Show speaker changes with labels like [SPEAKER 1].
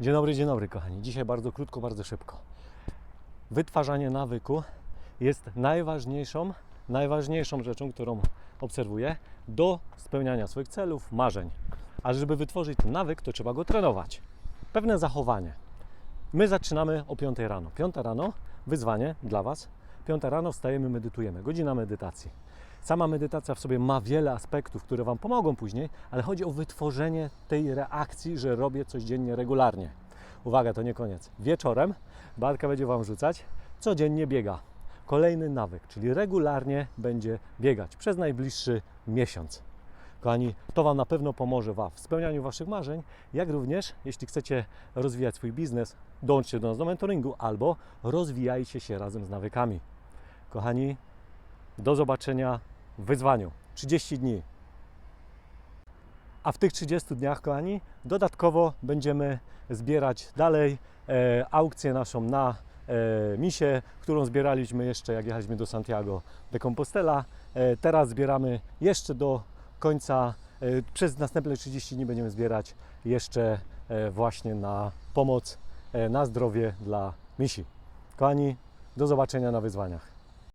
[SPEAKER 1] Dzień dobry, dzień dobry, kochani. Dzisiaj bardzo krótko, bardzo szybko. Wytwarzanie nawyku jest najważniejszą, najważniejszą rzeczą, którą obserwuję do spełniania swoich celów, marzeń. A żeby wytworzyć ten nawyk, to trzeba go trenować. Pewne zachowanie. My zaczynamy o 5 rano. 5 rano, wyzwanie dla Was. 5 rano wstajemy, medytujemy. Godzina medytacji. Sama medytacja w sobie ma wiele aspektów, które Wam pomogą później, ale chodzi o wytworzenie tej reakcji, że robię coś dziennie regularnie. Uwaga, to nie koniec. Wieczorem Bartka będzie Wam rzucać, codziennie biega. Kolejny nawyk, czyli regularnie będzie biegać przez najbliższy miesiąc. Kochani, to Wam na pewno pomoże Wam w spełnianiu Waszych marzeń, jak również, jeśli chcecie rozwijać swój biznes, dołączcie do nas do mentoringu albo rozwijajcie się razem z nawykami. Kochani, do zobaczenia wyzwaniu. 30 dni. A w tych 30 dniach, kochani, dodatkowo będziemy zbierać dalej e, aukcję naszą na e, misie, którą zbieraliśmy jeszcze jak jechaliśmy do Santiago de Compostela. E, teraz zbieramy jeszcze do końca, e, przez następne 30 dni będziemy zbierać jeszcze e, właśnie na pomoc, e, na zdrowie dla misi. Kochani, do zobaczenia na wyzwaniach.